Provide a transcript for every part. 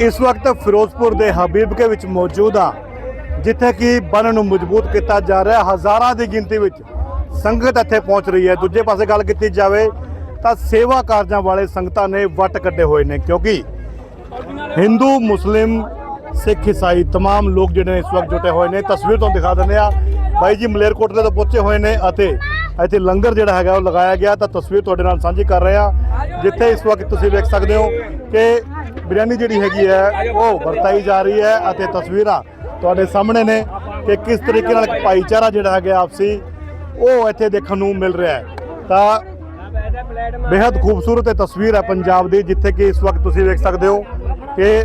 ਇਸ ਵਕਤ ਫਿਰੋਜ਼ਪੁਰ ਦੇ ਹਬੀਬਕੇ ਵਿੱਚ ਮੌਜੂਦ ਆ ਜਿੱਥੇ ਕਿ ਬੰਨ ਨੂੰ ਮਜ਼ਬੂਤ ਕੀਤਾ ਜਾ ਰਿਹਾ ਹੈ। ਹਜ਼ਾਰਾਂ ਦੀ ਗਿਣਤੀ ਵਿੱਚ ਸੰਗਤ ਇੱਥੇ ਪਹੁੰਚ ਰਹੀ ਹੈ ਦੂਜੇ ਪਾਸੇ ਗੱਲ ਕੀਤੀ ਜਾਵੇ ਤਾਂ ਸੇਵਾ ਕਾਰਜਾਂ ਵਾਲੇ ਸੰਗਤਾਂ ਨੇ ਵੱਟ ਕੱਢੇ ਹੋਏ ਨੇ ਕਿਉਂਕਿ ਹਿੰਦੂ ਮੁਸਲਿਮ ਸਿੱਖ ਈਸਾਈ तमाम ਲੋਕ ਜਿਹੜੇ ਨੇ ਇਸ ਵਕਤ ਜੁਟੇ ਹੋਏ ਨੇ ਤਸਵੀਰ ਤੋਂ ਦਿਖਾ ਦਿੰਦੇ ਆ ਬਾਈ ਜੀ ਮਲੇਰਕੋਟਲੇ ਤੋਂ ਪਹੁੰਚੇ ਹੋਏ ਨੇ ਅਤੇ ਇੱਥੇ ਲੰਗਰ ਜਿਹੜਾ ਹੈਗਾ ਉਹ ਲਗਾਇਆ ਗਿਆ ਤਾਂ ਤਸਵੀਰ ਤੁਹਾਡੇ ਨਾਲ ਸਾਂਝੀ ਕਰ ਰਹੇ ਆ ਜਿੱਥੇ ਇਸ ਵਕਤ ਤੁਸੀਂ ਵੇਖ ਸਕਦੇ ਹੋ ਕਿ ਬਿਰਿਆਨੀ ਜਿਹੜੀ ਹੈਗੀ ਹੈ, ਉਹ ਵਰਤਾਈ ਜਾ ਰਹੀ ਹੈ ਅਤੇ ਤਸਵੀਰਾਂ ਤੁਹਾਡੇ ਸਾਹਮਣੇ ਨੇ ਕਿ ਕਿਸ ਤਰੀਕੇ ਨਾਲ ਭਾਈਚਾਰਾ ਜਿਹੜਾ ਹੈਗਾ ਆਪਸੀ, ਉਹ ਇੱਥੇ ਦੇਖਣ ਨੂੰ ਮਿਲ ਰਿਹਾ ਤਾਂ ਬੇहद ਖੂਬਸੂਰਤ ਇਹ ਤਸਵੀਰ ਹੈ ਪੰਜਾਬ ਦੀ, ਜਿੱਥੇ ਕਿ ਇਸ ਵਕਤ ਤੁਸੀਂ ਵੇਖ ਸਕਦੇ ਹੋ ਕਿ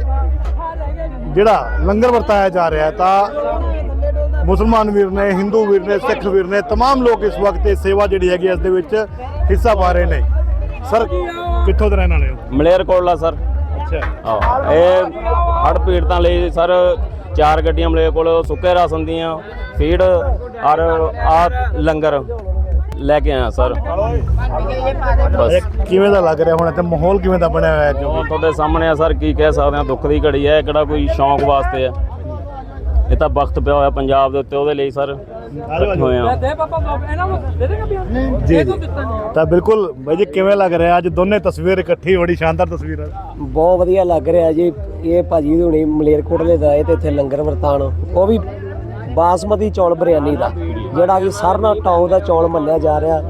ਜਿਹੜਾ ਲੰਗਰ ਵਰਤਾਇਆ ਜਾ ਰਿਹਾ ਤਾਂ ਮੁਸਲਮਾਨ ਵੀਰ ਨੇ, ਹਿੰਦੂ ਵੀਰ ਨੇ, ਸਿੱਖ ਵੀਰ ਨੇ तमाम ਲੋਕ ਇਸ ਵਕਤ ਇਹ ਸੇਵਾ ਜਿਹੜੀ ਹੈਗੀ ਇਸ ਦੇ ਵਿੱਚ ਹਿੱਸਾ ਪਾ ਰਹੇ ਨੇ। ਸਰ, ਕਿੱਥੋਂ ਦੇ ਰਹਿਣ ਵਾਲੇ ਹੋ? ਮਲੇਰਕੋਟਲਾ, ਸਰ। ਅੱਛਾ। ਇਹ ਹੜ੍ਹ ਪੀੜਤਾਂ ਲਈ ਸਰ ਚਾਰ ਗੱਡੀਆਂ ਮਲੇਰਕੋਲ ਸੁੱਕੇ ਰਾਸ਼ਨ ਦੀਆਂ ਫੀਡ ਔਰ ਆ ਲੰਗਰ ਲੈ ਕੇ ਆਇਆ ਸਰ। ਬਸ। ਕਿਵੇਂ ਦਾ ਲੱਗ ਰਿਹਾ ਹੁਣ ਇੱਥੇ? ਮਾਹੌਲ ਕਿਵੇਂ ਦਾ ਬਣਿਆ ਹੋਇਆ ਉਹ ਤੁਹਾਡੇ ਸਾਹਮਣੇ ਆ ਸਰ ਕੀ ਕਹਿ ਸਕਦੇ ਆ ਦੁੱਖ ਦੀ ਘੜੀ ਹੈ ਇਹ ਕਿਹੜਾ ਕੋਈ ਸ਼ੌਂਕ ਵਾਸਤੇ ਆ ਇਹ ਤਾਂ ਵਕਤ ਪਿਆ ਹੋਇਆ ਪੰਜਾਬ ਦੇ ਉੱਤੇ ਉਹਦੇ ਲਈ ਸਰ। ਇਕੱਠੇ ਹੋਏ ਆ ਜੀ ਜੀ। ਤਾਂ ਬਿਲਕੁਲ ਬਾਈ ਜੀ ਕਿਵੇਂ ਲੱਗ ਰਿਹਾ? ਅੱਜ ਦੋਨੇ ਤਸਵੀਰ ਇਕੱਠੀ ਬੜੀ ਸ਼ਾਨਦਾਰ ਤਸਵੀਰ ਹੈ ਬਹੁਤ ਵਧੀਆ ਲੱਗ ਰਿਹਾ ਜੀ। ਇਹ ਭਾਜੀ ਹੁਣੀ ਮਲੇਰਕੋਟਲੇ ਦਾ ਆਏ ਤੇ ਇੱਥੇ ਲੰਗਰ ਵਰਤਾਨ ਉਹ ਵੀ ਬਾਸਮਤੀ ਚੌਲ ਬਿਰਿਆਨੀ ਦਾ ਜਿਹੜਾ ਕਿ ਸਰਨਾ ਟਾਉ ਦਾ ਚੌਲ ਮੰਨਿਆ ਜਾ ਰਿਹਾ।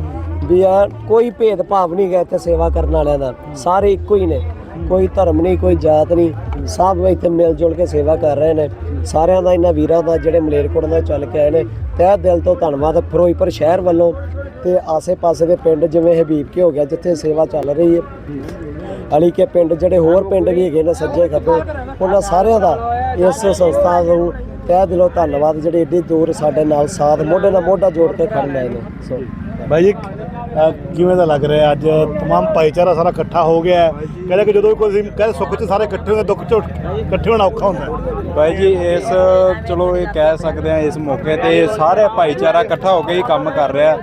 ਵੀ ਆ ਕੋਈ ਭੇਦ ਭਾਵ ਨਹੀਂ ਗਾ ਇੱਥੇ ਸੇਵਾ ਕਰਨ ਵਾਲਿਆਂ ਦਾ। ਸਾਰੇ ਇੱਕੋ ਹੀ ਨੇ। ਕੋਈ ਧਰਮ ਨਹੀਂ ਕੋਈ ਜਾਤ ਨਹੀਂ। ਸਭ ਇੱਥੇ ਮਿਲ ਜੁਲ ਕੇ ਸੇਵਾ ਕਰ ਰਹੇ ਨੇ। ਸਾਰਿਆਂ ਦਾ ਇਹਨਾਂ ਵੀਰਾਂ ਦਾ ਜਿਹੜੇ ਮਲੇਰਕੋਟਲੇ ਦਾ ਚੱਲ ਕੇ ਆਏ ਨੇ। ਤਹਿ ਦਿਲ ਤੋਂ ਧੰਨਵਾਦ ਫਿਰੋਜ਼ਪੁਰ ਸ਼ਹਿਰ ਵੱਲੋਂ ਤੇ ਆਸੇ-ਪਾਸੇ ਦੇ ਪਿੰਡ ਜਿਵੇਂ ਹਬੀਬਕੇ ਹੋ ਗਿਆ ਜਿੱਥੇ ਸੇਵਾ ਚੱਲ ਰਹੀ ਹੈ ਅਲੀ ਕੇ ਪਿੰਡ ਜਿਹੜੇ ਹੋਰ ਪਿੰਡ ਵੀ ਹੈਗੇ ਨੇ ਸੱਜੇ ਖੱਬੇ ਉਹਨਾਂ ਸਾਰਿਆਂ ਦਾ ਇਸ ਸੰਸਥਾ ਨੂੰ ਤਹਿ ਦਿਲੋਂ ਧੰਨਵਾਦ ਜਿਹੜੇ ਏਡੀ ਦੂਰ ਸਾਡੇ ਨਾਲ ਸਾਥ ਮੋਢੇ ਨਾਲ ਮੋਢਾ ਜੋੜ ਕੇ ਖੜਨ ਆਏ ਨੇ ਸੋ ਬਾਈ ਜੀ ਅਹ ਕਿਵੇਂ ਦਾ ਲੱਗ ਰਿਹਾ ਅੱਜ तमाम ਭਾਈਚਾਰਾ ਸਾਰਾ ਇਕੱਠਾ ਹੋ ਗਿਆ ਹੈ ਕਹਿੰਦੇ ਕਿ ਜਦੋਂ ਵੀ ਕੋਈ ਕਹਿੰਦੇ ਸੁੱਖ 'ਚ ਸਾਰੇ ਇਕੱਠੇ ਹੁੰਦੇ ਦੁੱਖ 'ਚ ਇਕੱਠੇ ਹੋਣਾ ਔਖਾ ਹੁੰਦਾ ਹੈ ਬਾਈ ਜੀ, ਇਸ, ਚਲੋ ਇਹ ਕਹਿ ਸਕਦੇ ਆ ਇਸ ਮੌਕੇ ਤੇ ਸਾਰੇ ਭਾਈਚਾਰਾ ਇਕੱਠਾ ਹੋ ਕੇ ਹੀ ਕੰਮ ਕਰ ਰਿਹਾ।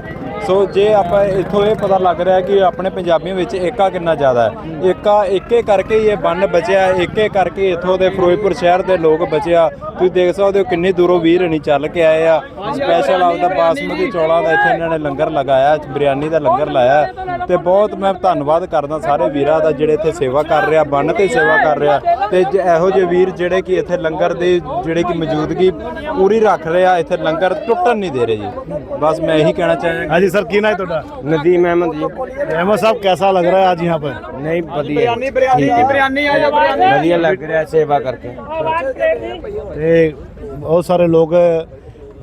ਸੋ ਜੇ ਆਪਾਂ ਇੱਥੋਂ ਇਹ ਪਤਾ ਲੱਗ ਰਿਹਾ ਕਿ ਆਪਣੇ ਪੰਜਾਬੀਆਂ ਵਿੱਚ ਏਕਾ ਕਿੰਨਾ ਜ਼ਿਆਦਾ ਹੈ, ਏਕਾ ਏਕੇ ਕਰਕੇ ਹੀ ਇਹ ਬੰਨ ਬਚਿਆ, ਏਕੇ ਕਰਕੇ ਇੱਥੋਂ ਦੇ ਫਿਰੋਜ਼ਪੁਰ ਸ਼ਹਿਰ ਦੇ ਲੋਕ ਬਚਿਆ। ਤੁਸੀਂ ਦੇਖ ਸਕਦੇ ਹੋ ਕਿੰਨੀ ਦੂਰੋਂ ਵੀਰ ਨਹੀਂ ਚੱਲ ਕੇ ਆਏ ਆ। ਸਪੈਸ਼ਲ ਆਪਦਾ ਬਾਸਮਤੀ ਚੌਲਾਂ ਦਾ ਇੱਥੇ ਇਹਨਾਂ ਨੇ ਲੰਗਰ ਲਗਾਇਆ, ਬਿਰਿਆਨੀ ਦਾ ਲੰਗਰ ਲਾਇਆ। ਤੇ ਬਹੁਤ ਮੈਂ ਧੰਨਵਾਦ ਕਰਦਾ ਸਾਰੇ ਵੀਰਾਂ ਦਾ ਜਿਹੜੇ ਇੱਥੇ ਸੇਵਾ ਕਰ ਰਿਹਾ, ਬੰਨ ਤੇ ਸੇਵਾ ਕਰ ਰਿਹਾ। ਤੇ ਇਹੋ ਜਿਹੇ ਵੀਰ ਜਿਹੜੇ ਕਿ ਇੱਥੇ ਲੰਗਰ ਦੇ ਜਿਹੜੇ ਕਿ ਮੌਜੂਦਗੀ ਪੂਰੀ ਰੱਖ ਰਿਹਾ ਇੱਥੇ ਲੰਗਰ ਟੁੱਟਣ ਨਹੀਂ ਦੇ ਰਹੇ ਜੀ। ਬਸ ਮੈਂ ਇਹੀ ਕਹਿਣਾ ਚਾਹਾਂਗਾ। हाँ सर की ना है ਤੁਹਾਡਾ नदीम अहमद जी अहमद साहब कैसा लग रहा है आज यहाँ पर नहीं बढ़िया बिरयानी बढ़िया लग रहा है सेवा करके ਤੇ ਬਹੁਤ ਸਾਰੇ ਲੋਕ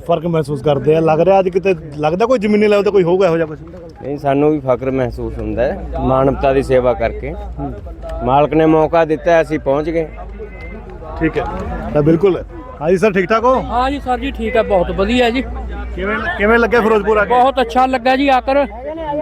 ਫਰਕ ਮਹਿਸੂਸ ਕਰਦੇ ਆ ਲੱਗ ਰਿਹਾ ਅੱਜ ਕਿਤੇ ਲੱਗਦਾ ਕੋਈ ਜ਼ਮੀਨੀ ਲੈਵਲ ਤੇ ਕੋਈ ਹੋਊਗਾ ਇਹੋ ਜਿਹਾ ਕੁਝ ਨਹੀਂ ਸਾਨੂੰ ਵੀ ਫਖਰ ਮਹਿਸੂਸ ਹੁੰਦਾ ਹੈ ਮਾਨਵਤਾ ਦੀ ਸੇਵਾ ਕਰਕੇ ਮਾਲਕ ਨੇ ਮੌਕਾ ਦਿੱਤਾ ਅਸੀਂ ਪਹੁੰਚ ਗਏ ਠੀਕ ਹੈ ਤਾਂ ਬਿਲਕੁਲ ਹਾਂਜੀ ਸਰ ਠੀਕ ਠਾਕ ਹੋ हाँ जी सर जी ठीक है बहुत बढ़िया है जी ਕਿਵੇਂ ਕਿਵੇਂ ਲੱਗਿਆ ਫਿਰੋਜ਼ਪੁਰ ਆ ਕੇ? ਬਹੁਤ ਅੱਛਾ ਲੱਗਾ ਜੀ ਆਕਰ।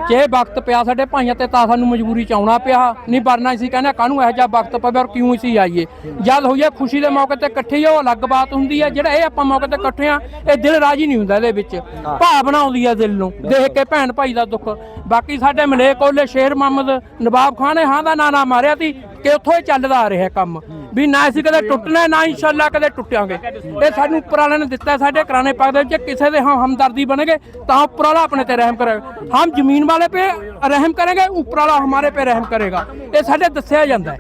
ਜੇ ਵਕਤ ਪਿਆ ਸਾਡੇ ਭਾਈਆਂ ਤੇ ਤਾਂ ਸਾਨੂੰ ਮਜਬੂਰੀ ਚ ਆਉਣਾ ਪਿਆ। ਨਹੀਂ ਵਰਨਾ ਸੀ, ਕਹਿੰਦਾ ਕਾਹਨੂੰ ਇਹੋ ਜਿਹਾ ਵਕਤ ਪਵੇ ਔਰ ਕਿਉਂ ਸੀ ਆਈਏ। ਜਦ ਹੋਈਏ ਖੁਸ਼ੀ ਦੇ ਮੌਕੇ ਤੇ ਇਕੱਠੇ ਹੀ ਉਹ ਅਲੱਗ ਬਾਤ ਹੁੰਦੀ ਹੈ। ਜਿਹੜਾ ਇਹ ਆਪਾਂ ਮੌਕੇ ਤੇ ਇਕੱਠੇ ਆ ਇਹ ਦਿਲ ਰਾਜੀ ਨਹੀਂ ਹੁੰਦਾ ਇਹਦੇ ਵਿੱਚ। ਭਾਵਨਾ ਆਉਂਦੀ ਹੈ ਦਿਲ ਨੂੰ, ਦੇਖ ਕੇ ਭੈਣ ਭਾਈ ਦਾ ਦੁੱਖ। ਬਾਕੀ ਸਾਡੇ ਮਲੇਕ ਕੋਲੇ ਸ਼ੇਰ ਮੁਹੰਮਦ ਨਵਾਬ ਖਾਨ ਨੇ ਹਾਂ ਦਾ ਨਾਂ ਨਾ ਮਾਰਿਆ ਸੀ ਕਿ ਉੱਥੋਂ ਹੀ ਚੱਲਦਾ ਆ ਰਿਹਾ ਕੰਮ। ਵੀ ਨਾ ਅਸੀਂ ਕਦੇ ਟੁੱਟਣਾ, ਨਾ ਇਨਸ਼ਾਅੱਲਾ ਕਦੇ ਟੁੱਟਾਂਗੇ ਇਹ ਸਾਨੂੰ ਉੱਪਰ ਨੇ ਦਿੱਤਾ ਸਾਡੇ ਕਰਾਣੇ ਪਾਕ ਦੇ ਵਿੱਚ। ਕਿਸੇ ਦੇ ਹਾਂ ਹਮਦਰਦੀ ਬਣੇਗੇ, ਤਾਂ ਉੱਪਰ ਵਾਲਾ ਆਪਣੇ ਤੇ ਰਹਿਮ ਕਰੇਗਾ। ਹਮ ਜ਼ਮੀਨ ਵਾਲੇ ਪੇ ਰਹਿਮ ਕਰਾਂਗੇ ਉੱਪਰ ਵਾਲਾ ਹਮਾਰੇ ਪੇ ਰਹਿਮ ਕਰੇਗਾ। ਇਹ ਸਾਡੇ ਦੱਸਿਆ ਜਾਂਦਾ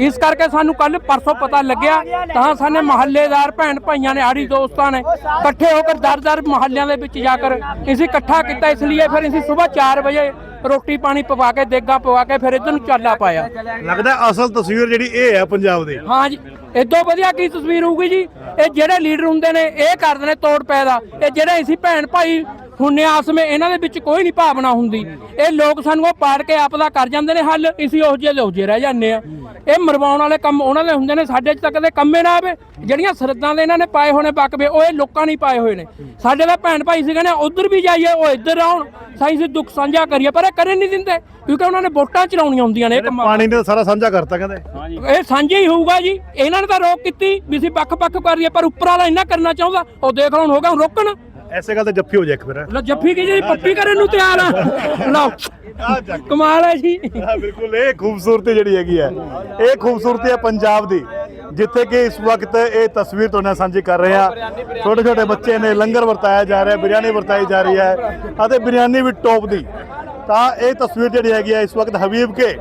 ਇਸ ਕਰਕੇ ਸਾਨੂੰ ਕੱਲ ਪਰਸੋਂ ਪਤਾ ਲੱਗਿਆ, ਤਾਂ ਸਾਨੇ ਮਹੱਲੇਦਾਰ ਭੈਣ ਭਾਈਆਂ ਨੇ, ਆੜੀ ਦੋਸਤਾਂ ਨੇ, ਇਕੱਠੇ ਹੋ ਕੇ ਦਰ ਦਰ ਮਹੱਲਿਆਂ ਦੇ ਵਿੱਚ ਜਾ ਕਰ, ਅਸੀਂ ਇਕੱਠਾ ਕੀਤਾ, ਇਸ ਲਈ ਫਿਰ ਅਸੀਂ ਸਵੇਰ 4 ਵਜੇ ਰੋਟੀ ਪਾਣੀ ਪਵਾ ਕੇ ਦੇਗਾ ਪਵਾ ਕੇ ਫਿਰ ਇੱਧਰ ਨੂੰ ਚਾਲਾ ਪਾਇਆ। ਲੱਗਦਾ ਅਸਲ ਤਸਵੀਰ ਜਿਹੜੀ ਇਹ ਹੈ ਪੰਜਾਬ ਦੀ। ਹਾਂ ਜੀ ਇਦੋਂ ਵਧੀਆ ਕੀ ਤਸਵੀਰ ਹੋਊਗੀ ਜੀ? ਇਹ ਜਿਹੜੇ ਲੀਡਰ ਹੁੰਦੇ ਨੇ ਇਹ ਕਰਦੇ ਨੇ ਤੋੜ ਪੈਦਾ। ਇਹ ਜਿਹੜੇ ਅਸੀਂ ਭੈਣ ਭਾਈ ਹੁੰਨੇ ਆਸ ਵਿੱਚ ਇਹਨਾਂ ਦੇ ਵਿੱਚ ਕੋਈ ਨਹੀਂ ਭਾਵਨਾ ਹੁੰਦੀ। ਇਹ ਲੋਕ ਸਾਨੂੰ ਉਹ ਪਾੜ ਕੇ ਆਪ ਦਾ ਕਰ ਜਾਂਦੇ ਨੇ ਹੱਲ ਅਸੀਂ ਉਹ ਜਿਹੇ ਲੋਜੇ ਰਹਿ ਜਾਂਦੇ ਆ ਇਹ ਮਰਵਾਉਣ ਵਾਲੇ ਕੰਮ ਉਹਨਾਂ ਦੇ ਹੁੰਦੇ ਨੇ ਸਾਡੇ 'ਚ ਤਾਂ ਕਦੇ ਕੰਮੇ ਨਾ ਆਵੇ। ਜਿਹੜੀਆਂ ਸਰਦਾਂ ਦੇ ਇਹਨਾਂ ਨੇ ਪਾਏ ਹੋਣੇ ਬਕਵੇ ਉਹ ਇਹ ਲੋਕਾਂ ਨਹੀਂ ਪਾਏ ਹੋਏ ਨੇ। ਸਾਡੇ ਦਾ ਭੈਣ ਭਾਈ ਸੀ ਕਹਿੰਦੇ ਉਧਰ ਵੀ ਜਾਈਏ ਉਹ ਇੱਧਰ ਆਉਣ। ਸਾਈਂ ਸੀ ਦੁੱਖ ਸਾਂਝਾ ਕਰੀਏ ਪਰ ਇਹ ਕਰੇ ਨਹੀਂ ਦਿੰਦੇ ਕਿਉਂਕਿ ਉਹਨਾਂ ਨੇ ਵੋਟਾਂ ਚਲਾਉਣੀਆਂ ਹੁੰਦੀਆਂ ਨੇ। ਇਹ ਕੰਮਾਂ ਪਾਣੀ ਨੇ ਤਾਂ ਸਾਰਾ ਸਾਂਝਾ ਕਰਤਾ ਕਹਿੰਦੇ। ਇਹ ਸਾਂਝਾ ਹੀ ਹੋਊਗਾ ਜੀ। ਇਹਨਾਂ ਨੇ ਤਾਂ ਰੋਕ ਕੀਤੀ ਵੀ ਅਸੀਂ ਪੱਖ-ਪੱਖ ਕਰ ਲਈਏ ਪਰ ਉੱਪਰ ਵਾਲਾ ਇੰਨਾ ਕਰਨਾ ਚਾਹੁੰਦਾ ਉਹ ਦੇਖ ਲਓ ਹੁਣ ਹੋਗਾ ਹੁਣ ਰੋਕਣ। ਐਸੇ ਗੱਲ ਤੇ ਜੱਫੀ ਹੋ ਜਾਏ ਇੱਕ ਫਿਰ ਲੋ ਜੱਫੀ ਕੀ ਜੀ ਪੱਪੀ ਕਰਨ ਨੂੰ ਤਿਆਰ ਆ? ਲਓ। ਕਮਾਲ ਹੈ ਜੀ। ਬਿਲਕੁਲ ਇਹ ਖੂਬਸੂਰਤੀ ਜਿਹੜੀ ਹੈਗੀ ਹੈ। ਇਹ ਖੂਬਸੂਰਤੀ ਹੈ ਪੰਜਾਬ ਦੀ ਜਿੱਥੇ ਕਿ ਇਸ ਵਕਤ ਇਹ ਤਸਵੀਰ ਤੁਹਾਡੇ ਨਾਲ ਸਾਂਝੀ ਕਰ ਰਹੇ ਹਾਂ। ਛੋਟੇ ਛੋਟੇ ਬੱਚੇ ਨੇ ਲੰਗਰ ਵਰਤਾਇਆ ਜਾ ਰਿਹਾ ਬਿਰਿਆਨੀ ਵਰਤਾਈ ਜਾ ਰਹੀ ਹੈ ਅਤੇ ਬਿਰਿਆਨੀ ਵੀ ਟੌਪ ਦੀ। ਤਾਂ ਇਹ ਤਸਵੀਰ ਜਿਹੜੀ ਹੈਗੀ ਹੈ ਇਸ ਵਕਤ ਹਬੀਬ ਕੇ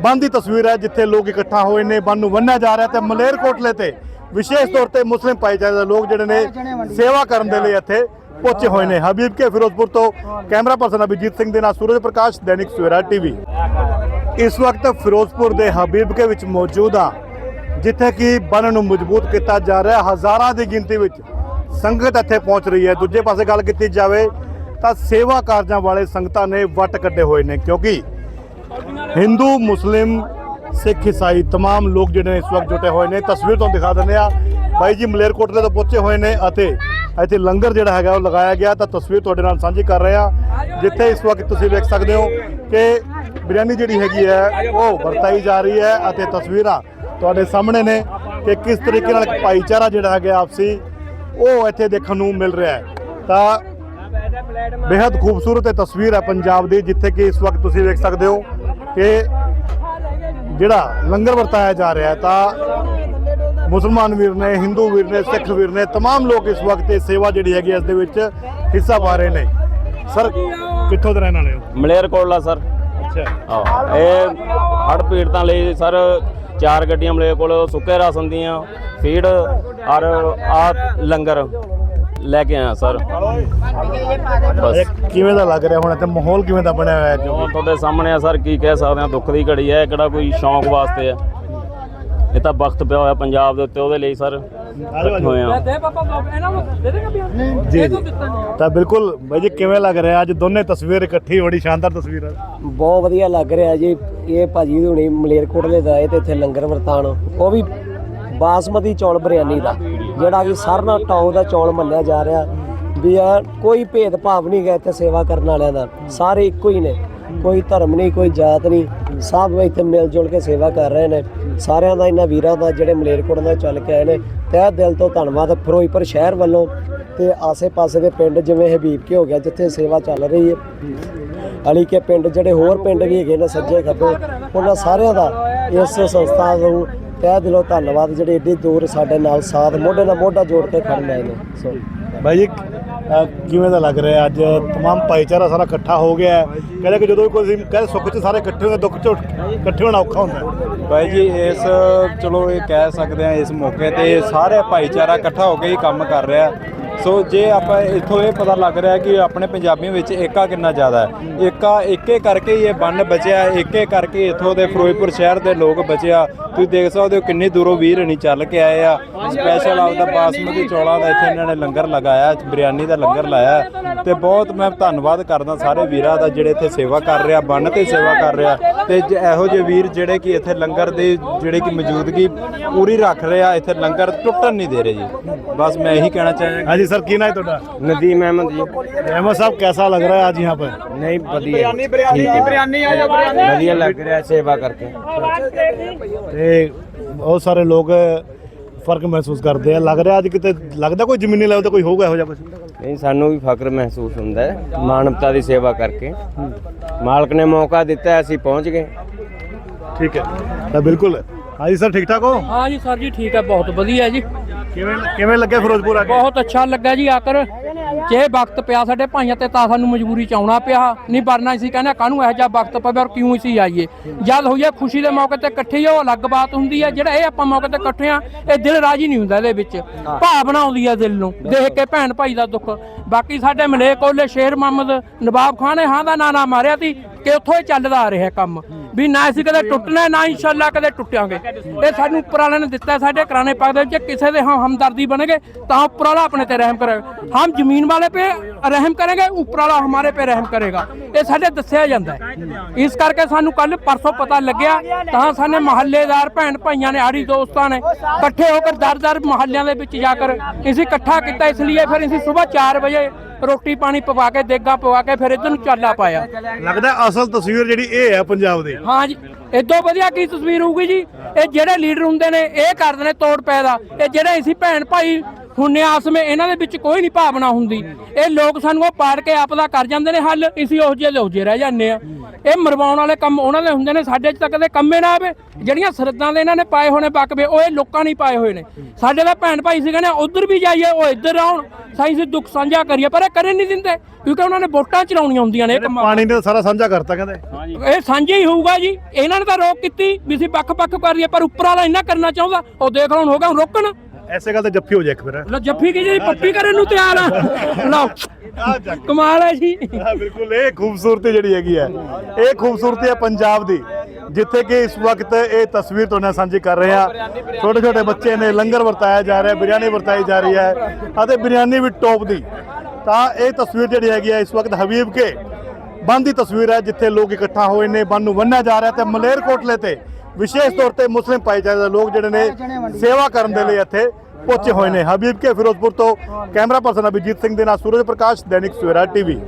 ਬੰਦ ਦੀ ਤਸਵੀਰ ਹੈ ਜਿੱਥੇ ਲੋਕ ਇਕੱਠਾ ਹੋਏ ਨੇ ਬੰਨ ਨੂੰ ਬੰਨਿਆ ਜਾ ਰਿਹਾ ਤੇ ਮਲੇਰਕੋਟਲੇ ਤੇ ਵਿਸ਼ੇਸ਼ ਤੌਰ ਤੇ ਮੁਸਲਿਮ ਭਾਈਚਾਰੇ ਦੇ ਲੋਕ ਜਿਹੜੇ ਨੇ ਸੇਵਾ ਕਰਨ ਦੇ ਲਈ ਇੱਥੇ ਪਹੁੰਚੇ ਹੋਏ ਨੇ ਹਬੀਬ ਕੇ ਫਿਰੋਜ਼ਪੁਰ ਤੋਂ ਕੈਮਰਾ ਪਰਸਨ ਅਭਿਜੀਤ ਸਿੰਘ ਦੇ ਨਾਲ ਸੂਰਜ ਪ੍ਰਕਾਸ਼ ਦੈਨਿਕ ਸਵੇਰਾ ਟੀਵੀ ਇਸ ਵਕਤ ਫਿਰੋਜ਼ਪੁਰ ਦੇ ਹਬੀਬ ਕੇ ਵਿੱਚ ਮੌਜੂਦ ਆ ਜਿੱਥੇ ਕਿ ਬੰਨ ਨੂੰ ਮਜ਼ਬੂਤ ਕੀਤਾ ਜਾ ਰਿਹਾ ਹੈ। ਹਜ਼ਾਰਾਂ ਦੀ ਗਿਣਤੀ ਵਿੱਚ ਸੰਗਤ ਇੱਥੇ ਪਹੁੰਚ ਰਹੀ ਹੈ ਦੂਜੇ ਪਾਸੇ ਗੱਲ ਕੀਤੀ ਜਾਵੇ ਤਾਂ ਸੇਵਾ ਕਾਰਜਾਂ ਵਾਲੇ ਸੰਗਤਾਂ ਨੇ ਵੱਟ ਕੱਢੇ ਹੋਏ ਨੇ ਕਿਉਂਕਿ ਹਿੰਦੂ ਮੁਸਲਿਮ ਸਿੱਖ ਈਸਾਈ तमाम ਲੋਕ ਜਿਹੜੇ ਨੇ ਇਸ ਵਕਤ ਜੁਟੇ ਹੋਏ ਨੇ ਤਸਵੀਰ ਤੁਹਾਨੂੰ ਦਿਖਾ ਦਿੰਦੇ ਆ ਬਾਈ ਜੀ ਮਲੇਰਕੋਟਲੇ ਤੋਂ ਪਹੁੰਚੇ ਹੋਏ ਨੇ ਅਤੇ ਇੱਥੇ ਲੰਗਰ ਜਿਹੜਾ ਹੈਗਾ ਉਹ ਲਗਾਇਆ ਗਿਆ, ਤਾਂ ਤਸਵੀਰ ਤੁਹਾਡੇ ਨਾਲ ਸਾਂਝੀ ਕਰ ਰਹੇ ਆ ਜਿੱਥੇ ਇਸ ਵਕਤ ਤੁਸੀਂ ਵੇਖ ਸਕਦੇ ਹੋ ਕਿ ਬਿਰਿਆਨੀ ਜਿਹੜੀ ਹੈਗੀ ਹੈ, ਉਹ ਵਰਤਾਈ ਜਾ ਰਹੀ ਹੈ ਅਤੇ ਤਸਵੀਰਾਂ ਤੁਹਾਡੇ ਸਾਹਮਣੇ ਨੇ ਕਿ ਕਿਸ ਤਰੀਕੇ ਨਾਲ ਭਾਈਚਾਰਾ ਜਿਹੜਾ ਹੈਗਾ ਆਪਸੀ, ਉਹ ਇੱਥੇ ਦੇਖਣ ਨੂੰ ਮਿਲ ਰਿਹਾ ਹੈ। ਤਾਂ ਬੇहद ਖੂਬਸੂਰਤ ਇਹ ਤਸਵੀਰ ਹੈ ਪੰਜਾਬ ਦੀ, ਜਿੱਥੇ ਕਿ ਇਸ ਵਕਤ ਤੁਸੀਂ ਵੇਖ ਸਕਦੇ ਹੋ ਕਿ ਜਿਹੜਾ ਲੰਗਰ ਵਰਤਾਇਆ ਜਾ ਰਿਹਾ ਹੈ, ਤਾਂ ਮੁਸਲਮਾਨ ਵੀਰ ਨੇ ਹਿੰਦੂ ਵੀਰ ਨੇ ਸਿੱਖ ਵੀਰ ਨੇ तमाम ਲੋਕ ਇਸ ਵਕਤ ਇਹ ਸੇਵਾ ਜਿਹੜੀ ਹੈਗੀ ਹੈ ਇਸ ਦੇ ਵਿੱਚ ਹਿੱਸਾ ਪਾ ਰਹੇ ਨੇ ਸਰ ਕਿੱਥੋਂ ਦੇ ਰਹਿਣ ਵਾਲੇ ਹੋ ਮਲੇਰਕੋਟਲਾ ਸਰ ਅੱਛਾ ਆਹ, ਇਹ ਹੜ ਪੀੜਤਾਂ ਲਈ ਸਰ ਚਾਰ ਗੱਡੀਆਂ ਮਲੇ ਕੋਲ ਸੁੱਕੇ ਰਾਸ਼ਨ ਦੀਆਂ ਫੀਡ ਔਰ ਆ ਲੰਗਰ ਲੈ ਕੇ ਆਇਆ ਸਰ ਬਸ ਇਹ ਕਿਵੇਂ ਦਾ ਲੱਗ ਰਿਹਾ ਹੁਣ ਇੱਥੇ ਮਾਹੌਲ ਕਿਵੇਂ ਦਾ ਬਣਿਆ ਹੋਇਆ ਹੈ ਜੋ ਉਹ ਤੁਹਾਡੇ ਸਾਹਮਣੇ ਆ ਸਰ ਕੀ ਕਹਿ ਸਕਦੇ ਆ ਦੁੱਖ ਦੀ ਘੜੀ ਹੈ ਇਹ ਕਿਹੜਾ ਕੋਈ ਸ਼ੌਂਕ ਵਾਸਤੇ ਆ ਇਹ ਤਾਂ ਵਕਤ ਪਿਆ ਹੋਇਆ ਪੰਜਾਬ ਦੇ ਉੱਤੇ ਉਹਦੇ ਲਈ ਸਰ ਇਕੱਠੇ ਹੋਏ ਆ ਦੇ ਪਾਪਾ ਇਹਨਾਂ ਨੂੰ ਦੇ ਦੇਗਾ ਬਿਆਨ ਜੀ ਜੀ। ਤਾਂ ਬਿਲਕੁਲ ਬਾਈ ਜੀ ਕਿਵੇਂ ਲੱਗ ਰਿਹਾ? ਅੱਜ ਦੋਨੇ ਤਸਵੀਰ ਇਕੱਠੀ ਬੜੀ ਸ਼ਾਨਦਾਰ ਤਸਵੀਰ ਹੈ ਬਹੁਤ ਵਧੀਆ ਲੱਗ ਰਿਹਾ ਜੀ। ਇਹ ਭਾਜੀ ਹੁਣੀ ਮਲੇਰਕੋਟਲੇ ਦਾ ਆਏ ਤੇ ਇੱਥੇ ਲੰਗਰ ਵਰਤਾਨ ਉਹ ਵੀ ਬਾਸਮਤੀ ਚੌਲ ਬਿਰਿਆਨੀ ਦਾ ਜਿਹੜਾ ਕਿ ਸਰਨਾ ਟਾਉ ਦਾ ਚੌਲ ਮੰਨਿਆ ਜਾ ਰਿਹਾ। ਵੀ ਆ ਕੋਈ ਭੇਦ ਭਾਵ ਨਹੀਂ ਗਾ ਇੱਥੇ ਸੇਵਾ ਕਰਨ ਵਾਲਿਆਂ ਦਾ। ਸਾਰੇ ਇੱਕੋ ਹੀ ਨੇ। ਕੋਈ ਧਰਮ ਨਹੀਂ ਕੋਈ ਜਾਤ ਨਹੀਂ। ਸਭ ਇੱਥੇ ਮਿਲ ਜੁਲ ਕੇ ਸੇਵਾ ਕਰ ਰਹੇ ਨੇ। ਸਾਰਿਆਂ ਦਾ ਇਹਨਾਂ ਵੀਰਾਂ ਦਾ ਜਿਹੜੇ ਮਲੇਰਕੋਟ ਦਾ ਚੱਲ ਕੇ ਆਏ ਨੇ ਤਹਿ ਦਿਲ ਤੋਂ ਧੰਨਵਾਦ ਫਿਰੋਜ਼ਪੁਰ ਸ਼ਹਿਰ ਵੱਲੋਂ ਤੇ ਆਸੇ-ਪਾਸੇ ਦੇ ਪਿੰਡ ਜਿਵੇਂ ਹਬੀਬ ਕੇ ਹੋ ਗਿਆ ਜਿੱਥੇ ਸੇਵਾ ਚੱਲ ਰਹੀ ਹੈ ਅਲੀ ਕੇ ਪਿੰਡ ਜਿਹੜੇ ਹੋਰ ਪਿੰਡ ਵੀ ਹੈਗੇ ਨੇ ਸੱਜੇ ਖੱਬੇ ਉਹਨਾਂ ਸਾਰਿਆਂ ਦਾ ਇਸ ਸੰਸਥਾ ਨੂੰ ਤਹਿ ਦਿਲੋਂ ਧੰਨਵਾਦ ਜਿਹੜੇ ਏਡੀ ਦੂਰ ਸਾਡੇ ਨਾਲ ਸਾਥ ਮੋਢੇ ਨਾਲ ਮੋਢਾ ਜੋੜ ਕੇ ਖੜਨ ਆਏ ਨੇ ਸੋ ਬਾਈ ਜੀ ਅਹ ਕਿਵੇਂ ਦਾ ਲੱਗ ਰਿਹਾ ਅੱਜ तमाम ਭਾਈਚਾਰਾ ਸਾਰਾ ਇਕੱਠਾ ਹੋ ਗਿਆ ਹੈ ਕਹਿੰਦੇ ਕਿ ਜਦੋਂ ਵੀ ਕੋਈ ਕਹਿੰਦੇ ਸੁੱਖ 'ਚ ਸਾਰੇ ਇਕੱਠੇ ਹੁੰਦੇ ਦੁੱਖ 'ਚ ਇਕੱਠੇ ਹੋਣਾ ਔਖਾ ਹੁੰਦਾ ਹੈ ਬਾਈ ਜੀ, ਇਸ, ਚਲੋ ਇਹ ਕਹਿ ਸਕਦੇ ਆ ਇਸ ਮੌਕੇ ਤੇ ਸਾਰਾ ਭਾਈਚਾਰਾ ਇਕੱਠਾ ਹੋ ਕੇ ਹੀ ਕੰਮ ਕਰ ਰਿਹਾ। ਸੋ ਜੇ ਆਪਾਂ ਇੱਥੋਂ ਇਹ ਪਤਾ ਲੱਗ ਰਿਹਾ ਕਿ ਆਪਣੇ ਪੰਜਾਬੀਆਂ ਵਿੱਚ ਏਕਾ ਕਿੰਨਾ ਜ਼ਿਆਦਾ ਹੈ, ਏਕਾ ਏਕੇ ਕਰਕੇ ਹੀ ਇਹ ਬੰਨ ਬਚਿਆ ਏਕੇ ਕਰਕੇ ਇੱਥੋਂ ਦੇ ਫਿਰੋਜ਼ਪੁਰ ਸ਼ਹਿਰ ਦੇ ਲੋਕ ਬਚਿਆ ਤੁਸੀਂ ਦੇਖ ਸਕਦੇ ਹੋ ਕਿੰਨੀ ਦੂਰੋਂ ਵੀਰ ਨਹੀਂ ਚੱਲ ਕੇ ਆਏ ਆ। ਸਪੈਸ਼ਲ ਆਪਦਾ ਬਾਸਮਤੀ ਚੌਲਾਂ ਦਾ ਇੱਥੇ ਇਹਨਾਂ ਨੇ ਲੰਗਰ ਲਗਾਇਆ, ਬਿਰਿਆਨੀ ਦਾ ਲੰਗਰ ਲਾਇਆ ਤੇ ਬਹੁਤ ਮੈਂ ਧੰਨਵਾਦ ਕਰਦਾ ਸਾਰੇ ਵੀਰਾਂ ਦਾ ਜਿਹੜੇ ਇੱਥੇ ਸੇਵਾ ਕਰ ਰਿਹਾ, ਬੰਨ ਤੇ ਸੇਵਾ ਕਰ ਰਿਹਾ। ਤੇ ਇਹੋ ਜਿਹੇ ਵੀਰ ਜਿਹੜੇ ਕਿ ਇੱਥੇ ਲੰਗਰ ਦੇ ਜਿਹੜੇ ਕਿ ਮੌਜੂਦਗੀ ਪੂਰੀ ਰੱਖ ਰਿਹਾ ਇੱਥੇ ਲੰਗਰ ਟੁੱਟਣ ਨਹੀਂ ਦੇ ਰਹੇ ਜੀ। ਬਸ ਮੈਂ ਇਹੀ ਕਹਿਣਾ ਚਾਹਾਂਗਾ ਹਾਂਜੀ सर की ना है ਤੁਹਾਡਾ नदीम अहमद जी अहमद साहब कैसा लग रहा है आज यहाँ पर नहीं बढ़िया बिरयानी बढ़िया लग रहा है सेवा करके ਤੇ ਬਹੁਤ ਸਾਰੇ ਲੋਕ ਫਰਕ ਮਹਿਸੂਸ ਕਰਦੇ ਆ ਲੱਗ ਰਿਹਾ ਅੱਜ ਕਿਤੇ ਲੱਗਦਾ ਕੋਈ ਜ਼ਮੀਨੀ ਲੈਵਲ ਤੇ ਕੋਈ ਹੋਊਗਾ ਇਹੋ ਜਿਹਾ ਕੁਝ ਨਹੀਂ ਸਾਨੂੰ ਵੀ ਫਖਰ ਮਹਿਸੂਸ ਹੁੰਦਾ ਹੈ ਮਾਨਵਤਾ ਦੀ ਸੇਵਾ ਕਰਕੇ ਮਾਲਕ ਨੇ ਮੌਕਾ ਦਿੱਤਾ ਹੈ, ਅਸੀਂ ਪਹੁੰਚ ਗਏ ਠੀਕ ਹੈ ਤਾਂ ਬਿਲਕੁਲ ਹਾਂਜੀ ਸਰ ਠੀਕ ਠਾਕ ਹੋ ਹਾਂ ਜੀ ਸਰ ਜੀ ਠੀਕ ਹੈ ਬਹੁਤ ਵਧੀਆ ਜੀ ਕਿਵੇਂ ਕਿਵੇਂ ਲੱਗਿਆ ਫਿਰੋਜ਼ਪੁਰ ਆ ਕੇ? ਬਹੁਤ ਅੱਛਾ ਲੱਗਾ ਜੀ ਆਕਰ। ਜੇ ਵਕਤ ਪਿਆ ਸਾਡੇ ਭਾਈਆਂ ਤੇ ਤਾਂ ਸਾਨੂੰ ਮਜਬੂਰੀ ਚ ਆਉਣਾ ਪਿਆ। ਨਹੀਂ ਵਰਨਾ ਅਸੀਂ ਕਹਿੰਦੇ ਕਾਹਨੂੰ ਇਹੋ ਜਿਹਾ ਵਕਤ ਪਵੇ ਔਰ ਕਿਉਂ ਅਸੀਂ ਆਈਏ? ਜਦ ਹੋਈਏ ਖੁਸ਼ੀ ਦੇ ਮੌਕੇ ਤੇ ਇਕੱਠੇ ਹੀ ਉਹ ਅਲੱਗ ਬਾਤ ਹੁੰਦੀ ਹੈ ਜਿਹੜਾ ਇਹ ਆਪਾਂ ਮੌਕੇ ਤੇ ਇਕੱਠੇ ਆ, ਇਹ ਦਿਲ ਰਾਜੀ ਨਹੀਂ ਹੁੰਦਾ ਇਹਦੇ ਵਿੱਚ। ਭਾਵਨਾ ਆਉਂਦੀ ਹੈ ਦਿਲ ਨੂੰ, ਦੇਖ ਕੇ ਭੈਣ ਭਾਈ ਦਾ ਦੁੱਖ। ਬਾਕੀ ਸਾਡੇ ਮਲੇ ਕੋਲੇ ਸ਼ੇਰ ਮੁਹੰਮਦ ਨਵਾਬ ਖਾਨ ਨੇ ਹਾਂ ਦਾ ਨਾਂ ਨਾ ਮਾਰਿਆ ਸੀ, ਕਿ ਉੱਥੋਂ ਹੀ ਚੱਲਦਾ ਆ ਰਿਹਾ ਕੰਮ। ਵੀ ਨਾ ਅਸੀਂ ਕਦੇ ਟੁੱਟਣਾ, ਨਾ ਇਨਸ਼ਾਅੱਲਾ ਕਦੇ ਟੁੱਟਾਂਗੇ ਇਹ ਸਾਨੂੰ ਉੱਪਰ ਵਾਲਿਆਂ ਨੇ ਦਿੱਤਾ ਸਾਡੇ ਕਰਾਣੇ ਪਾਕ ਦੇ ਵਿੱਚ ਕਿਸੇ ਦੇ ਹਮ ਹਮਦਰਦੀ ਬਣਗੇ ਤਾਂ ਉੱਪਰ ਵਾਲਾ ਆਪਣੇ ਤੇ ਰਹਿਮ ਕਰੇਗਾ ਹਮ ਜ਼ਮੀਨ ਵਾਲੇ ਪੇ ਰਹਿਮ ਕਰਾਂਗੇ ਉੱਪਰ ਵਾਲਾ ਹਮਾਰੇ ਪੇ ਰਹਿਮ ਕਰੇਗਾ। ਇਹ ਸਾਡੇ ਦੱਸਿਆ ਜਾਂਦਾ ਇਸ ਕਰਕੇ ਸਾਨੂੰ ਕੱਲ ਪਰਸੋਂ ਪਤਾ ਲੱਗਿਆ, ਤਾਂ ਸਾਨੇ ਮਹੱਲੇਦਾਰ ਭੈਣ ਭਾਈਆਂ ਨੇ, ਆੜੀ ਦੋਸਤਾਂ ਨੇ, ਇਕੱਠੇ ਹੋ ਕੇ ਦਰ ਦਰ ਮਹੱਲਿਆਂ ਦੇ ਵਿੱਚ ਜਾ ਕਰ ਅਸੀਂ ਇਕੱਠਾ ਕੀਤਾ, ਇਸ ਲਈ ਫਿਰ ਅਸੀਂ ਸਵੇਰ 4 ਵਜੇ ਰੋਟੀ ਪਾਣੀ ਪਵਾ ਕੇ ਦੇਗਾ ਪਵਾ ਕੇ ਫਿਰ ਇਧਰ ਨੂੰ ਚਾਲਾ ਪਾਇਆ। ਲੱਗਦਾ ਅਸਲ ਤਸਵੀਰ ਜਿਹੜੀ ਇਹ ਹੈ ਪੰਜਾਬ ਦੀ। ਹਾਂ ਜੀ ਇਦੋਂ ਵਧੀਆ ਕੀ ਤਸਵੀਰ ਹੋਊਗੀ ਜੀ? ਇਹ ਜਿਹੜੇ ਲੀਡਰ ਹੁੰਦੇ ਨੇ ਇਹ ਕਰਦੇ ਨੇ ਤੋੜ ਪੈਦਾ। ਇਹ ਜਿਹੜੇ ਅਸੀਂ ਭੈਣ ਭਾਈ ਹੁੰਨੇ ਆਸਮੇ ਇਹਨਾਂ ਦੇ ਵਿੱਚ ਕੋਈ ਨਹੀਂ ਭਾਵਨਾ ਹੁੰਦੀ। ਇਹ ਲੋਕ ਸਾਨੂੰ ਉਹ ਪਾੜ ਕੇ ਆਪ ਦਾ ਕਰ ਜਾਂਦੇ ਨੇ ਹੱਲ ਅਸੀਂ ਉਹ ਜਿਹੇ ਲੋਜੇ ਰਹਿ ਜਾਂਦੇ ਆ। ਇਹ ਮਰਵਾਉਣ ਵਾਲੇ ਕੰਮ ਉਹਨਾਂ ਦੇ ਹੁੰਦੇ ਨੇ ਸਾਡੇ 'ਚ ਤਾਂ ਕਦੇ ਕੰਮੇ ਨਾ ਆਵੇ। ਜਿਹੜੀਆਂ ਸਰਦਾਂ ਦੇ ਇਹਨਾਂ ਨੇ ਪਾਏ ਹੋਣੇ ਬਕਵੇ ਉਹ ਇਹ ਲੋਕਾਂ ਨੇ ਪਾਏ ਹੋਏ ਨੇ। ਸਾਡੇ ਦਾ ਭੈਣ ਭਾਈ ਸੀ ਕਹਿੰਦੇ ਉਧਰ ਵੀ ਜਾਈਏ ਉਹ ਇੱਧਰ ਆਉਣ। ਸਾਈਂ ਸੀ ਦੁੱਖ ਸਾਂਝਾ ਕਰੀਏ ਪਰ ਇਹ ਕਰੇ ਨਹੀਂ ਦਿੰਦੇ ਕਿਉਂਕਿ ਉਹਨਾਂ ਨੇ ਵੋਟਾਂ ਚਲਾਉਣੀਆਂ ਹੁੰਦੀਆਂ ਨੇ ਇਹ ਕੰਮਾਂ ਪਾਣੀ ਨੇ ਸਾਰਾ ਸਾਂਝਾ ਕਰਤਾ ਕਹਿੰਦੇ। ਇਹ ਸਾਂਝਾ ਹੀ ਹੋਊਗਾ ਜੀ। ਇਹਨਾਂ ਨੇ ਤਾਂ ਰੋਕ ਕੀਤੀ ਵੀ ਅਸੀਂ ਪੱਖ-ਪੱਖ ਕਰ ਲਈਏ ਪਰ ਉੱਪਰ ਵਾਲਾ ਇੰਨਾ ਕਰਨਾ ਚਾਹੁੰਦਾ ਉਹ ਦੇਖ ਲਓ ਹੁਣ ਹੋ ਗਿਆ ਰੋਕਣ। ਐਸੇ ਗੱਲ ਤੇ ਜੱਫੀ ਹੋ ਜਾਏ ਇੱਕ ਫਿਰ ਲਓ ਜੱਫੀ ਕੀ ਜੀ ਪੱਪੀ ਕਰਨ ਨੂੰ ਤਿਆਰ ਆ? ਲਓ ਕਮਾਲ ਹੈ ਜੀ। ਹਾਂ ਬਿਲਕੁਲ ਇਹ ਖੂਬਸੂਰਤੀ ਜਿਹੜੀ ਹੈਗੀ ਹੈ ਇਹ ਖੂਬਸੂਰਤੀ ਹੈ ਪੰਜਾਬ ਦੀ ਜਿੱਥੇ ਕਿ ਇਸ ਵਕਤ ਇਹ ਤਸਵੀਰ ਤੋਂ ਨਾਲ ਸਾਂਝੀ ਕਰ ਰਹੇ ਹਾਂ। ਛੋਟੇ ਛੋਟੇ ਬੱਚੇ ਨੇ ਲੰਗਰ ਵਰਤਾਇਆ ਜਾ ਰਿਹਾ ਬਿਰਿਆਨੀ ਵਰਤਾਈ ਜਾ ਰਹੀ ਹੈ ਅਤੇ ਬਿਰਿਆਨੀ ਵੀ ਟੌਪ ਦੀ। ਤਾਂ ਇਹ ਤਸਵੀਰ ਜਿਹੜੀ ਹੈਗੀ ਹੈ ਇਸ ਵਕਤ ਹਬੀਬ ਕੇ ਬੰਦ ਦੀ ਤਸਵੀਰ ਹੈ ਜਿੱਥੇ ਲੋਕ ਇਕੱਠਾ ਹੋਏ ਨੇ ਬੰਨ ਨੂੰ ਬੰਨਿਆ ਜਾ ਰਿਹਾ ਤੇ ਮਲੇਰਕੋਟਲੇ ਤੇ ਵਿਸ਼ੇਸ਼ ਤੌਰ ਤੇ ਮੁਸਲਿਮ ਭਾਈਚਾਰੇ ਦੇ ਲੋਕ ਜਿਹੜੇ ਨੇ ਸੇਵਾ ਕਰਨ ਦੇ ਲਈ ਇੱਥੇ ਪਹੁੰਚੇ ਹੋਏ ਨੇ। ਹਬੀਬ ਕੇ ਫਿਰੋਜ਼ਪੁਰ ਤੋਂ ਕੈਮਰਾ ਪਰਸਨ ਅਭਿਜੀਤ ਸਿੰਘ ਦੇ ਨਾਲ ਸੂਰਜ ਪ੍ਰਕਾਸ਼, ਦੈਨਿਕ ਸਵੇਰਾ ਟੀਵੀ।